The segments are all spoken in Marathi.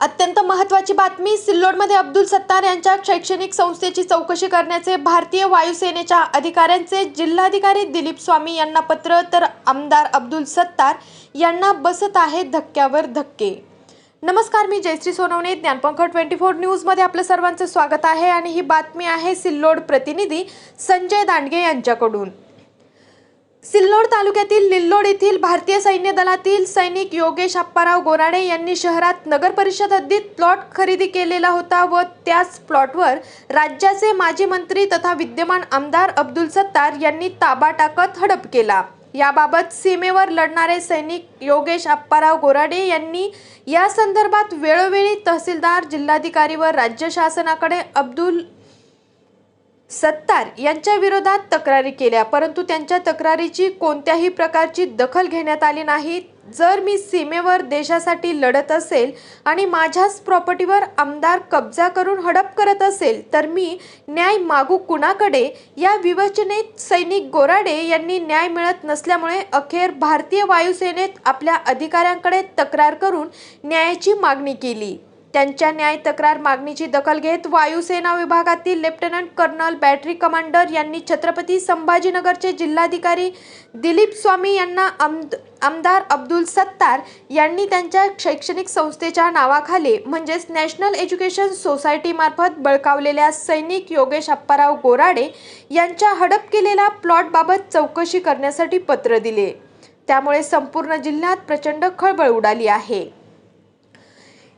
अत्यंत महत्त्वाची बातमी सिल्लोडमध्ये अब्दुल सत्तार यांच्या शैक्षणिक संस्थेची चौकशी करण्याचे भारतीय वायुसेनेच्या अधिकाऱ्यांचे जिल्हाधिकारी दिलीप स्वामी यांना पत्र तर आमदार अब्दुल सत्तार यांना बसत आहे धक्क्यावर धक्के. नमस्कार मी जयश्री सोनवणे ज्ञानपंख ट्वेंटी फोर न्यूजमध्ये आपलं सर्वांचं स्वागत आहे आणि ही बातमी आहे सिल्लोड प्रतिनिधी संजय दांडगे यांच्याकडून. सिल्लोड तालुक्यातील लिल्लोड येथील भारतीय सैन्य दलातील सैनिक योगेश अप्पाराव गोराडे यांनी शहरात नगर परिषद हद्दीत प्लॉट खरेदी केलेला होता व त्याच प्लॉटवर राज्याचे माजी मंत्री तथा विद्यमान आमदार अब्दुल सत्तार यांनी ताबा टाकत हडप केला. याबाबत सीमेवर लढणारे सैनिक योगेश अप्पाराव गोराडे यांनी या संदर्भात वेळोवेळी तहसीलदार जिल्हाधिकारी व राज्य शासनाकडे अब्दुल सत्तार यांच्या विरोधात तक्रारी केल्या परंतु त्यांच्या तक्रारीची कोणत्याही प्रकारची दखल घेण्यात आली नाही. जर मी सीमेवर देशासाठी लढत असेल आणि माझ्याच प्रॉपर्टीवर आमदार कब्जा करून हडप करत असेल तर मी न्याय मागू कुणाकडे? या विवेचनेत सैनिक गोराडे यांनी न्याय मिळत नसल्यामुळे अखेर भारतीय वायुसेनेत आपल्या अधिकाऱ्यांकडे तक्रार करून न्यायाची मागणी केली. त्यांच्या न्याय तक्रार मागणीची दखल घेत वायुसेना विभागातील लेफ्टनंट कर्नल बॅटरी कमांडर यांनी छत्रपती संभाजीनगरचे जिल्हाधिकारी दिलीप स्वामी यांना आमद आमदार अब्दुल सत्तार यांनी त्यांच्या शैक्षणिक संस्थेच्या नावाखाली म्हणजेच नॅशनल एज्युकेशन सोसायटीमार्फत बळकावलेल्या सैनिक योगेश अप्पाराव गोराडे यांच्या हडप केलेल्या प्लॉटबाबत चौकशी करण्यासाठी पत्र दिले. त्यामुळे संपूर्ण जिल्ह्यात प्रचंड खळबळ उडाली आहे.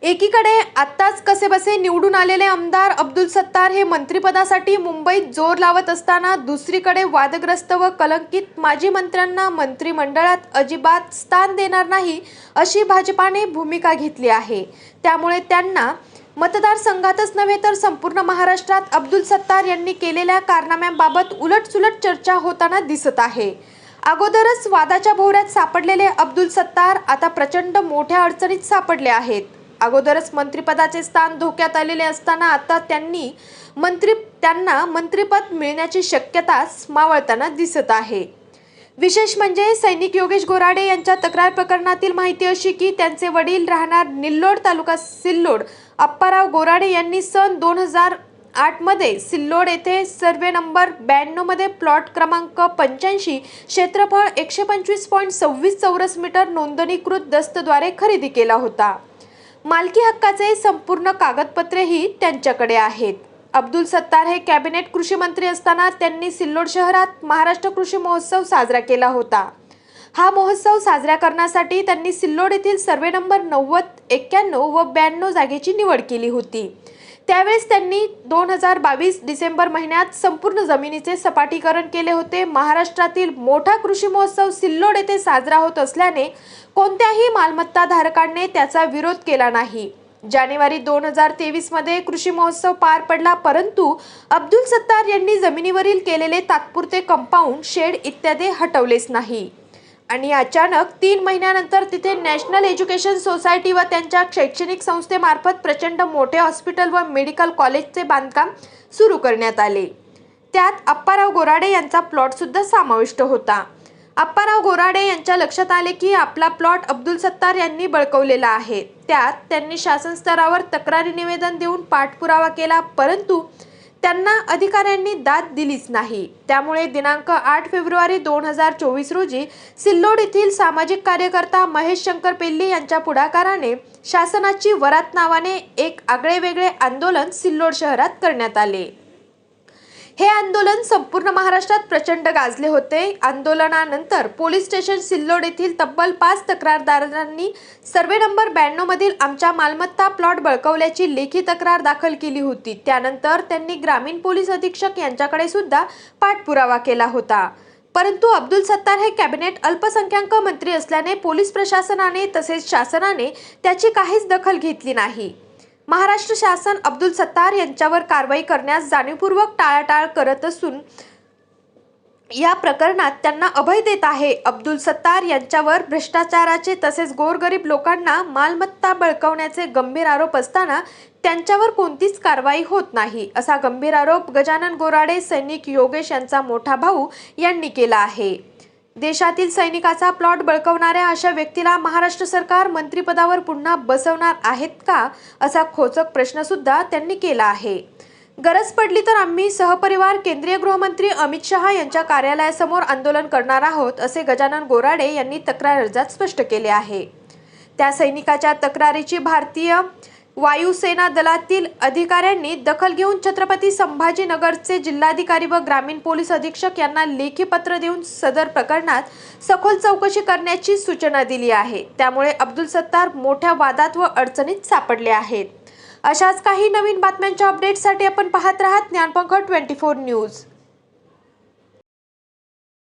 एकीकडे आत्ताच कसेबसे निवडून आलेले आमदार अब्दुल सत्तार हे मंत्रिपदासाठी मुंबईत जोर लावत असताना दुसरीकडे वादग्रस्त व कलंकित माजी मंत्र्यांना मंत्रिमंडळात अजिबात स्थान देणार नाही अशी भाजपाने भूमिका घेतली आहे. त्यामुळे त्यांना मतदारसंघातच नव्हे तर संपूर्ण महाराष्ट्रात अब्दुल सत्तार यांनी केलेल्या कारनाम्यांबाबत उलटसुलट चर्चा होताना दिसत आहे. अगोदरच वादाच्या भोवऱ्यात सापडलेले अब्दुल सत्तार आता प्रचंड मोठ्या अडचणीत सापडले आहेत. अगोदरच मंत्रिपदाचे स्थान धोक्यात आलेले असताना आता त्यांनी मंत्री त्यांना मंत्रिपद मिळण्याची शक्यता मावळताना दिसत आहे. विशेष म्हणजे सैनिक योगेश गोराडे यांच्या तक्रार प्रकरणातील माहिती अशी की त्यांचे वडील राहणार निल्लोड तालुका सिल्लोड. अप्पाराव गोराडे यांनी सन दोन हजार आठमध्ये सिल्लोड येथे सर्वे नंबर ब्याण्णवमध्ये प्लॉट क्रमांक पंच्याऐंशी क्षेत्रफळ एकशे पंचवीस पॉईंट सव्वीस चौरस मीटर नोंदणीकृत दस्तद्वारे खरेदी केला होता. मालकी हक्काचे संपूर्ण कागदपत्रेही त्यांच्याकडे आहेत. अब्दुल सत्तार हे कॅबिनेट कृषी मंत्री असताना त्यांनी सिल्लोड शहरात महाराष्ट्र कृषी महोत्सव साजरा केला होता. हा महोत्सव साजरा करण्यासाठी त्यांनी सिल्लोड येथील सर्वे नंबर नव्वद एक्क्याण्णव व ब्याण्णव जागेची निवड केली होती. त्यावेळेस त्यांनी दोन हजार बावीस डिसेंबर महिन्यात संपूर्ण जमिनीचे सपाटीकरण केले होते. महाराष्ट्रातील मोठा कृषी महोत्सव सिल्लोड येथे साजरा होत असल्याने कोणत्याही मालमत्ताधारकांनी त्याचा विरोध केला नाही. जानेवारी दोन हजार तेवीसमध्ये कृषी महोत्सव पार पडला परंतु अब्दुल सत्तार यांनी जमिनीवरील केलेले तात्पुरते कंपाऊंड शेड इत्यादी हटवलेच नाही. आणि अचानक तीन महिन्यानंतर तिथे नॅशनल एज्युकेशन सोसायटी व त्यांच्या शैक्षणिक संस्थेमार्फत प्रचंड मोठे हॉस्पिटल व मेडिकल कॉलेजचे बांधकाम सुरू करण्यात आले. त्यात अप्पाराव गोराडे यांचा प्लॉटसुद्धा समाविष्ट होता. अप्पाराव गोराडे यांच्या लक्षात आले की आपला प्लॉट अब्दुल सत्तार यांनी बळकवलेला आहे. त्यात त्यांनी शासन स्तरावर तक्रारी निवेदन देऊन पाठपुरावा केला परंतु त्यांना अधिकाऱ्यांनी दाद दिलीच नाही. त्यामुळे दिनांक आठ फेब्रुवारी दोन हजार चोवीस रोजी सिल्लोड येथील सामाजिक कार्यकर्ता महेश शंकर पेल्ली यांच्या पुढाकाराने शासनाची वरात नावाने एक आगळेवेगळे आंदोलन सिल्लोड शहरात करण्यात आले. हे आंदोलन संपूर्ण महाराष्ट्रात प्रचंड गाजले होते. आंदोलनानंतर पोलीस स्टेशन सिल्लोड येथील तब्बल पाच तक्रारदारांनी सर्वे नंबर ब्याण्णव मधील आमच्या मालमत्ता प्लॉट बळकवल्याची लेखी तक्रार दाखल केली होती. त्यानंतर त्यांनी ग्रामीण पोलीस अधीक्षक यांच्याकडे सुद्धा पाठपुरावा केला होता. परंतु अब्दुल सत्तार हे कॅबिनेट अल्पसंख्याक मंत्री असल्याने पोलीस प्रशासनाने तसेच शासनाने त्याची काहीच दखल घेतली नाही. महाराष्ट्र शासन अब्दुल सत्तार यांच्यावर कारवाई करण्यास जाणीवपूर्वक टाळाटाळ करत असून या प्रकरणात त्यांना अभय देत आहे. अब्दुल सत्तार यांच्यावर भ्रष्टाचाराचे तसेच गोरगरीब लोकांना मालमत्ता बळकवण्याचे गंभीर आरोप असताना त्यांच्यावर कोणतीच कारवाई होत नाही असा गंभीर आरोप गजानन गोराडे सैनिक योगेश यांचा मोठा भाऊ यांनी केला आहे. देशातील सैनिकाचा प्लॉट बळकवणाऱ्या अशा व्यक्तीला महाराष्ट्र सरकार मंत्रिपदावर पुन्हा बसवणार आहेत का असा खोचक प्रश्न सुद्धा त्यांनी केला आहे. गरज पडली तर आम्ही सहपरिवार केंद्रीय गृहमंत्री अमित शहा यांच्या कार्यालयासमोर आंदोलन करणार आहोत असे गजानन गोराडे यांनी तक्रार अर्जात स्पष्ट केले आहे. त्या सैनिकाच्या तक्रारीची भारतीय वायुसेना दलातील अधिकाऱ्यांनी दखल घेऊन छत्रपती संभाजीनगरचे जिल्हाधिकारी व ग्रामीण पोलीस अधीक्षक यांना लेखी पत्र देऊन सदर प्रकरणात सखोल चौकशी करण्याची सूचना दिली आहे. त्यामुळे अब्दुल सत्तार मोठ्या वादात व अडचणीत सापडले आहेत. अशाच काही नवीन बातम्यांच्या अपडेटसाठी आपण पाहत राहा ज्ञानपंख ट्वेंटी फोर न्यूज.